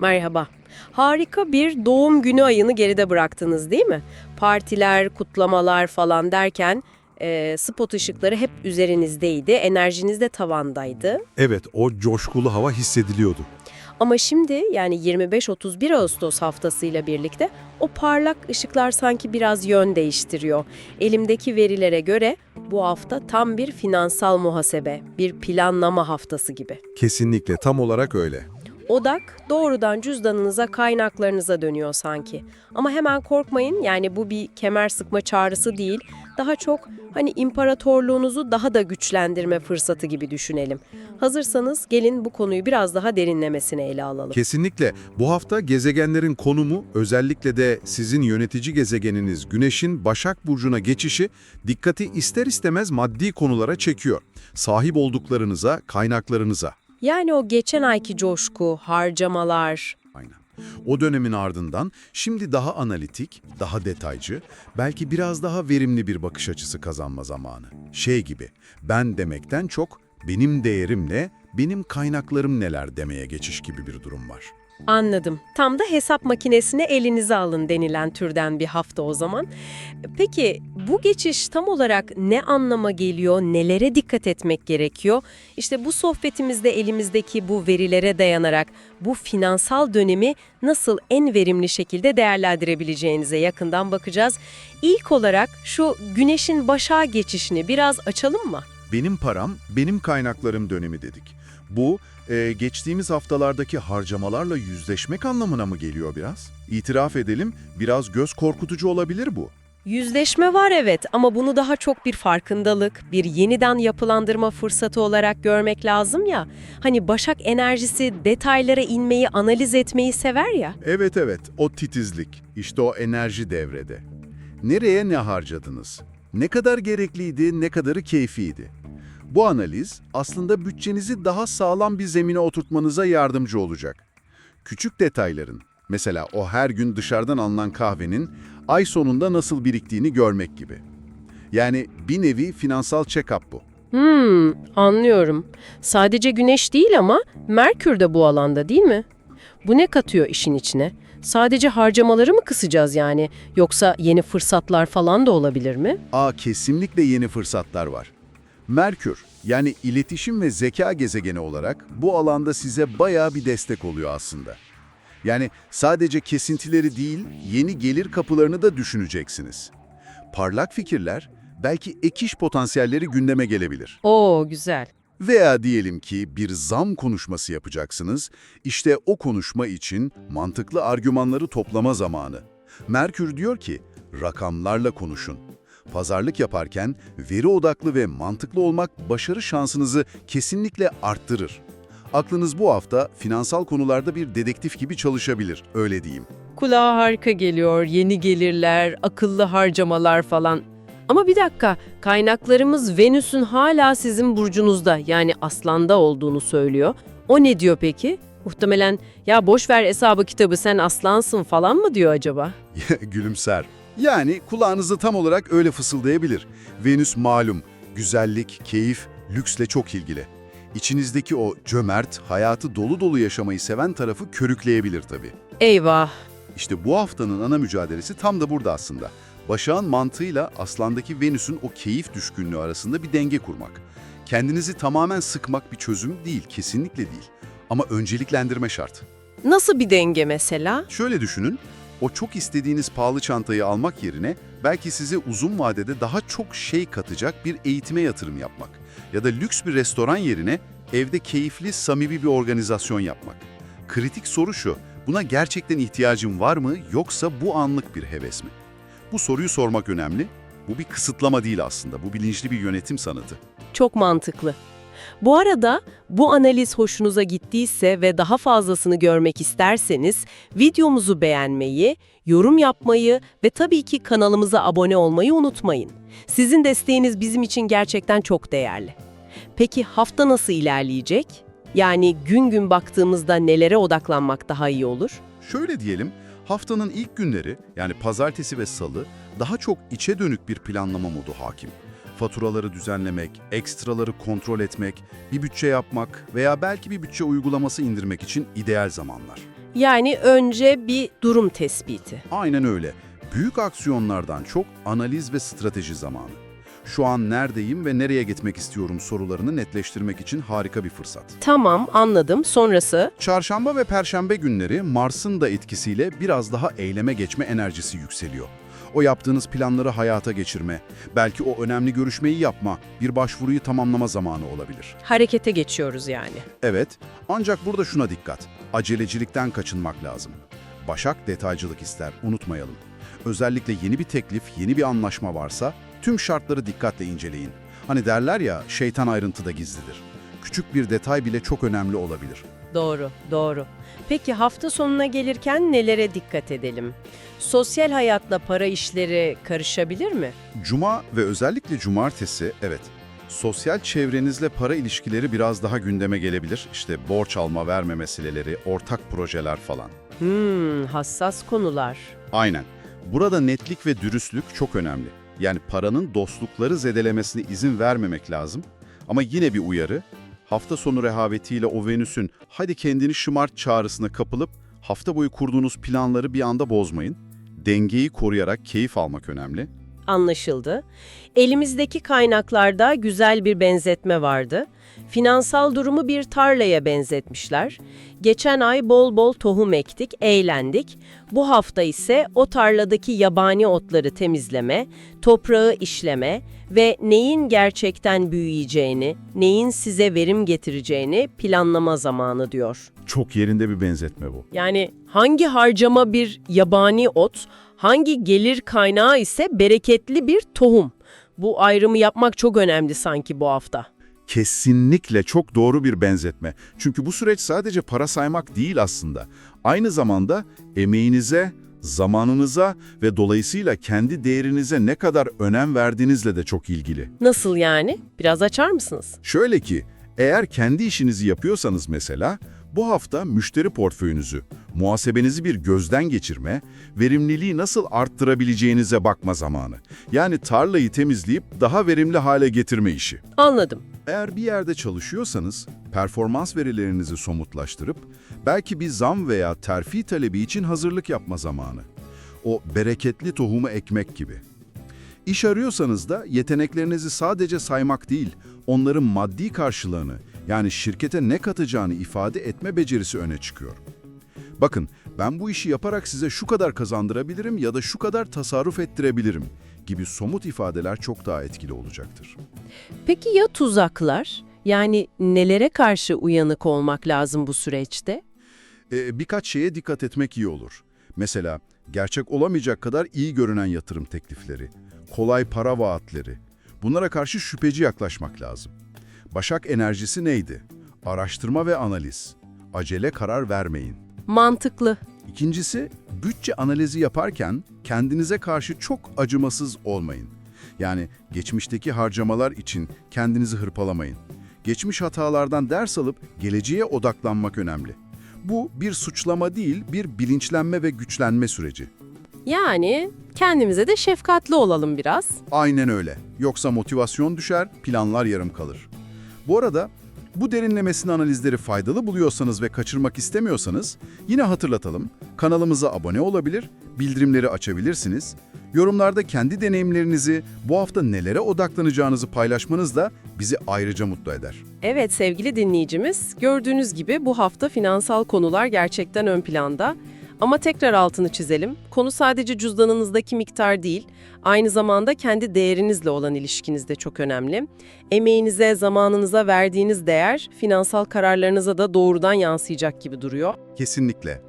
Merhaba. Harika bir doğum günü ayını geride bıraktınız değil mi? Partiler, kutlamalar falan derken e, spot ışıkları hep üzerinizdeydi, enerjiniz de tavandaydı. Evet, o coşkulu hava hissediliyordu. Ama şimdi yani 25-31 Ağustos haftasıyla birlikte o parlak ışıklar sanki biraz yön değiştiriyor. Elimdeki verilere göre bu hafta tam bir finansal muhasebe, bir planlama haftası gibi. Kesinlikle tam olarak öyle. Odak doğrudan cüzdanınıza, kaynaklarınıza dönüyor sanki. Ama hemen korkmayın yani bu bir kemer sıkma çağrısı değil. Daha çok hani imparatorluğunuzu daha da güçlendirme fırsatı gibi düşünelim. Hazırsanız gelin bu konuyu biraz daha derinlemesine ele alalım. Kesinlikle bu hafta gezegenlerin konumu, özellikle de sizin yönetici gezegeniniz Güneş'in Başak Burcu'na geçişi dikkati ister istemez maddi konulara çekiyor. Sahip olduklarınıza, kaynaklarınıza. Yani o geçen ayki coşku, harcamalar, Aynen. O dönemin ardından şimdi daha analitik, daha detaycı, belki biraz daha verimli bir bakış açısı kazanma zamanı. Şey gibi, ben demekten çok benim değerim ne, benim kaynaklarım neler demeye geçiş gibi bir durum var. Anladım. Tam da hesap makinesini elinize alın denilen türden bir hafta o zaman. Peki bu geçiş tam olarak ne anlama geliyor, nelere dikkat etmek gerekiyor? İşte bu sohbetimizde elimizdeki bu verilere dayanarak bu finansal dönemi nasıl en verimli şekilde değerlendirebileceğinize yakından bakacağız. İlk olarak şu güneşin başa geçişini biraz açalım mı? Benim param, benim kaynaklarım dönemi dedik. Bu, e, geçtiğimiz haftalardaki harcamalarla yüzleşmek anlamına mı geliyor biraz? İtiraf edelim, biraz göz korkutucu olabilir bu. Yüzleşme var evet ama bunu daha çok bir farkındalık, bir yeniden yapılandırma fırsatı olarak görmek lazım ya. Hani Başak enerjisi detaylara inmeyi, analiz etmeyi sever ya. Evet evet, o titizlik, işte o enerji devrede. Nereye ne harcadınız? Ne kadar gerekliydi, ne kadarı keyfiydi? Bu analiz aslında bütçenizi daha sağlam bir zemine oturtmanıza yardımcı olacak. Küçük detayların, mesela o her gün dışarıdan alınan kahvenin ay sonunda nasıl biriktiğini görmek gibi. Yani bir nevi finansal check-up bu. Hmm, anlıyorum. Sadece Güneş değil ama Merkür de bu alanda değil mi? Bu ne katıyor işin içine? Sadece harcamaları mı kısacağız yani? Yoksa yeni fırsatlar falan da olabilir mi? Aa kesinlikle yeni fırsatlar var. Merkür, yani iletişim ve zeka gezegeni olarak bu alanda size bayağı bir destek oluyor aslında. Yani sadece kesintileri değil, yeni gelir kapılarını da düşüneceksiniz. Parlak fikirler, belki ek iş potansiyelleri gündeme gelebilir. Oo güzel. Veya diyelim ki bir zam konuşması yapacaksınız, işte o konuşma için mantıklı argümanları toplama zamanı. Merkür diyor ki, rakamlarla konuşun. Pazarlık yaparken veri odaklı ve mantıklı olmak başarı şansınızı kesinlikle arttırır. Aklınız bu hafta finansal konularda bir dedektif gibi çalışabilir, öyle diyeyim. Kulağa harika geliyor. Yeni gelirler, akıllı harcamalar falan. Ama bir dakika, kaynaklarımız Venüs'ün hala sizin burcunuzda yani Aslan'da olduğunu söylüyor. O ne diyor peki? Muhtemelen ya boş ver hesabı kitabı sen aslansın falan mı diyor acaba? Gülümser. Yani kulağınızı tam olarak öyle fısıldayabilir. Venüs malum, güzellik, keyif, lüksle çok ilgili. İçinizdeki o cömert, hayatı dolu dolu yaşamayı seven tarafı körükleyebilir tabii. Eyvah. İşte bu haftanın ana mücadelesi tam da burada aslında. Başak'ın mantığıyla aslandaki Venüs'ün o keyif düşkünlüğü arasında bir denge kurmak. Kendinizi tamamen sıkmak bir çözüm değil, kesinlikle değil. Ama önceliklendirme şart. Nasıl bir denge mesela? Şöyle düşünün, o çok istediğiniz pahalı çantayı almak yerine belki size uzun vadede daha çok şey katacak bir eğitime yatırım yapmak. Ya da lüks bir restoran yerine evde keyifli, samimi bir organizasyon yapmak. Kritik soru şu, buna gerçekten ihtiyacım var mı yoksa bu anlık bir heves mi? Bu soruyu sormak önemli. Bu bir kısıtlama değil aslında, bu bilinçli bir yönetim sanatı. Çok mantıklı. Bu arada bu analiz hoşunuza gittiyse ve daha fazlasını görmek isterseniz videomuzu beğenmeyi, yorum yapmayı ve tabii ki kanalımıza abone olmayı unutmayın. Sizin desteğiniz bizim için gerçekten çok değerli. Peki hafta nasıl ilerleyecek? Yani gün gün baktığımızda nelere odaklanmak daha iyi olur? Şöyle diyelim, haftanın ilk günleri yani pazartesi ve salı daha çok içe dönük bir planlama modu hakim. Faturaları düzenlemek, ekstraları kontrol etmek, bir bütçe yapmak veya belki bir bütçe uygulaması indirmek için ideal zamanlar. Yani önce bir durum tespiti. Aynen öyle. Büyük aksiyonlardan çok analiz ve strateji zamanı. Şu an neredeyim ve nereye gitmek istiyorum sorularını netleştirmek için harika bir fırsat. Tamam, anladım. Sonrası? Çarşamba ve perşembe günleri Mars'ın da etkisiyle biraz daha eyleme geçme enerjisi yükseliyor. O yaptığınız planları hayata geçirme, belki o önemli görüşmeyi yapma, bir başvuruyu tamamlama zamanı olabilir. Harekete geçiyoruz yani. Evet, ancak burada şuna dikkat. Acelecilikten kaçınmak lazım. Başak detaycılık ister, unutmayalım. Özellikle yeni bir teklif, yeni bir anlaşma varsa tüm şartları dikkatle inceleyin. Hani derler ya, şeytan ayrıntıda gizlidir. Küçük bir detay bile çok önemli olabilir. Doğru, doğru. Peki hafta sonuna gelirken nelere dikkat edelim? Sosyal hayatla para işleri karışabilir mi? Cuma ve özellikle cumartesi, evet, sosyal çevrenizle para ilişkileri biraz daha gündeme gelebilir. İşte borç alma verme meseleleri, ortak projeler falan. Hmm, hassas konular. Aynen. Burada netlik ve dürüstlük çok önemli. Yani paranın dostlukları zedelemesine izin vermemek lazım. Ama yine bir uyarı, hafta sonu rehavetiyle o Venüs'ün hadi kendini şımart çağrısına kapılıp hafta boyu kurduğunuz planları bir anda bozmayın. Dengeyi koruyarak keyif almak önemli. Anlaşıldı. Elimizdeki kaynaklarda güzel bir benzetme vardı. Finansal durumu bir tarlaya benzetmişler. Geçen ay bol bol tohum ektik, eğlendik. Bu hafta ise o tarladaki yabani otları temizleme, toprağı işleme ve neyin gerçekten büyüyeceğini, neyin size verim getireceğini planlama zamanı diyor. Çok yerinde bir benzetme bu. Yani hangi harcama bir yabani ot, hangi gelir kaynağı ise bereketli bir tohum. Bu ayrımı yapmak çok önemli sanki bu hafta. Kesinlikle çok doğru bir benzetme. Çünkü bu süreç sadece para saymak değil aslında. Aynı zamanda emeğinize, zamanınıza ve dolayısıyla kendi değerinize ne kadar önem verdiğinizle de çok ilgili. Nasıl yani? Biraz açar mısınız? Şöyle ki, eğer kendi işinizi yapıyorsanız mesela, bu hafta müşteri portföyünüzü, muhasebenizi bir gözden geçirme, verimliliği nasıl arttırabileceğinize bakma zamanı. Yani tarlayı temizleyip daha verimli hale getirme işi. Anladım. Eğer bir yerde çalışıyorsanız, performans verilerinizi somutlaştırıp, belki bir zam veya terfi talebi için hazırlık yapma zamanı. O bereketli tohumu ekmek gibi. İş arıyorsanız da yeteneklerinizi sadece saymak değil, onların maddi karşılığını, yani şirkete ne katacağını ifade etme becerisi öne çıkıyor. Bakın, ben bu işi yaparak size şu kadar kazandırabilirim ya da şu kadar tasarruf ettirebilirim gibi somut ifadeler çok daha etkili olacaktır. Peki ya tuzaklar? Yani nelere karşı uyanık olmak lazım bu süreçte? Ee, birkaç şeye dikkat etmek iyi olur. Mesela gerçek olamayacak kadar iyi görünen yatırım teklifleri, kolay para vaatleri. Bunlara karşı şüpheci yaklaşmak lazım. Başak enerjisi neydi? Araştırma ve analiz. Acele karar vermeyin. Mantıklı. İkincisi, bütçe analizi yaparken kendinize karşı çok acımasız olmayın. Yani geçmişteki harcamalar için kendinizi hırpalamayın. Geçmiş hatalardan ders alıp geleceğe odaklanmak önemli. Bu bir suçlama değil, bir bilinçlenme ve güçlenme süreci. Yani kendimize de şefkatli olalım biraz. Aynen öyle. Yoksa motivasyon düşer, planlar yarım kalır. Bu arada bu derinlemesine analizleri faydalı buluyorsanız ve kaçırmak istemiyorsanız yine hatırlatalım. Kanalımıza abone olabilir, bildirimleri açabilirsiniz. Yorumlarda kendi deneyimlerinizi, bu hafta nelere odaklanacağınızı paylaşmanız da bizi ayrıca mutlu eder. Evet sevgili dinleyicimiz, gördüğünüz gibi bu hafta finansal konular gerçekten ön planda. Ama tekrar altını çizelim. Konu sadece cüzdanınızdaki miktar değil, aynı zamanda kendi değerinizle olan ilişkiniz de çok önemli. Emeğinize, zamanınıza verdiğiniz değer finansal kararlarınıza da doğrudan yansıyacak gibi duruyor. Kesinlikle.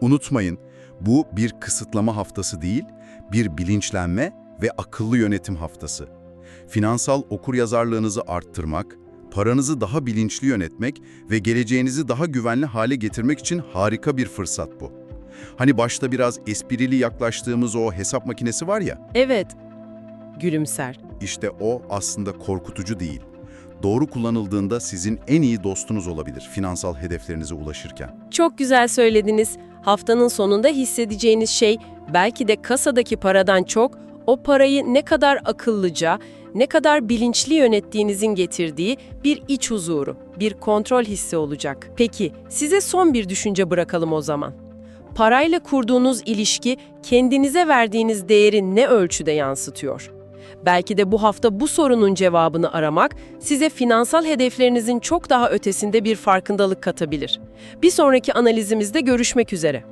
Unutmayın, bu bir kısıtlama haftası değil, bir bilinçlenme ve akıllı yönetim haftası. Finansal okuryazarlığınızı arttırmak, paranızı daha bilinçli yönetmek ve geleceğinizi daha güvenli hale getirmek için harika bir fırsat bu. Hani başta biraz esprili yaklaştığımız o hesap makinesi var ya, Evet, gülümser. işte o aslında korkutucu değil. Doğru kullanıldığında sizin en iyi dostunuz olabilir finansal hedeflerinize ulaşırken. Çok güzel söylediniz. Haftanın sonunda hissedeceğiniz şey belki de kasadaki paradan çok o parayı ne kadar akıllıca, ne kadar bilinçli yönettiğinizin getirdiği bir iç huzuru, bir kontrol hissi olacak. Peki, size son bir düşünce bırakalım o zaman. Parayla kurduğunuz ilişki kendinize verdiğiniz değeri ne ölçüde yansıtıyor? Belki de bu hafta bu sorunun cevabını aramak size finansal hedeflerinizin çok daha ötesinde bir farkındalık katabilir. Bir sonraki analizimizde görüşmek üzere.